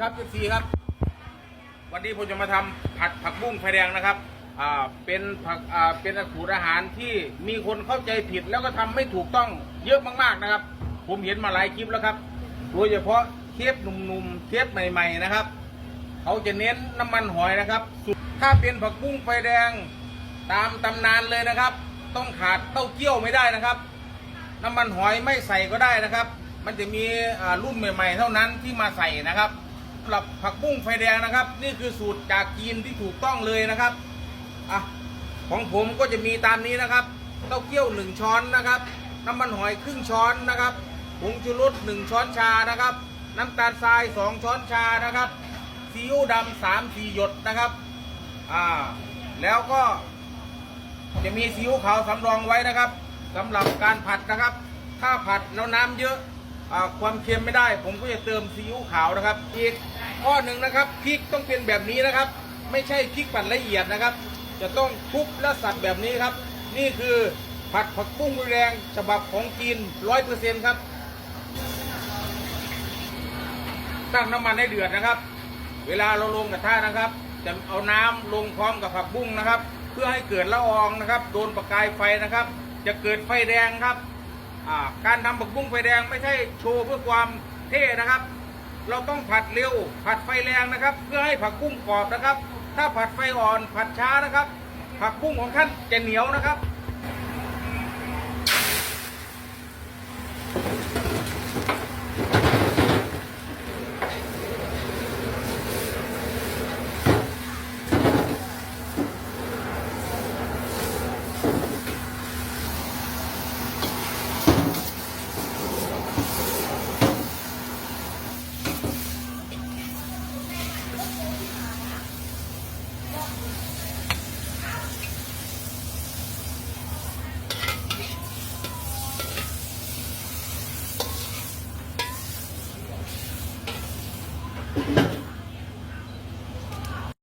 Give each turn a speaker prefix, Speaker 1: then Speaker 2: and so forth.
Speaker 1: ครับเอฟซีครับ วันนี้ผมจะมาทำผัดผักบุ้งไฟแดงนะครับอ่าเป็นผักอ่าเป็นสูตรอาหารที่มีคนเข้าใจผิดแล้วก็ทำไม่ถูกต้องเยอะมากๆนะครับ ผมเห็นมาหลายคลิปแล้วครับ โดยเฉพาะเทปหนุ่มๆเทปใหม่ ๆนะครับเขาจะเน้นน้ำมันหอยนะครับ ถ้าเป็นผักบุ้งไฟแดงตามตำนานเลยนะครับ ต้องขาดเต้าเจี้ยวไม่ได้นะครับ น้ำมันหอยไม่ใส่ก็ได้นะครับ มันจะมีรุ่นใหม่ ๆ เท่านั้นที่มาใส่นะครับ หรับผักบุ้งไฟแดงนะครับ นี่คือสูตรจากจีนที่ถูกต้องเลยนะครับอะของผมก็จะมีตามนี้นะครับเต้าเจี้ยวหนึ่งช้อนนะครับ น้ำมันหอยครึ่งช้อนนะครับผงชูรสหนึ่งช้อนชานะครับ น้ำตาลทรายสองช้อนชานะครับซีอิ๊วดำสามสี่หยดนะครับอ่าแล้วก็จะมีซีอิ๊วขาวสำรองไว้นะครับสำหรับการผัดนะครับ ถ้าผัดแล้วน้ำเยอะ ความเค็มไม่ได้ ผมก็จะเติมซีอิ๊วขาวนะครับ อีกข้อหนึ่งนะครับพริกต้องเป็นแบบนี้นะครับ ไม่ใช่พริกปั่นละเอียดนะครับ จะต้องคลุกและสับแบบนี้ครับ นี่คือผัดผักบุ้งแรงฉบับของจีนร้อยเปอร์เซ็นต์ครับตั้งน้ำมันให้เดือดนะครับ เวลาเราลงกระทะนะครับ จะเอาน้ำลงพร้อมกับผักบุ้งนะครับ เพื่อให้เกิดละอองนะครับ โดนประกายไฟนะครับ จะเกิดไฟแดงครับ การทำผักบุ้งไฟแดงไม่ใช่โชว์เพื่อความเท่นะครับ เราต้องผัดเร็ว ผัดไฟแรงนะครับ เพื่อให้ผักบุ้งกรอบนะครับ ถ้าผัดไฟอ่อนผัดช้านะครับ ผักบุ้งของท่านจะเหนียวนะครับ
Speaker 2: Thank you.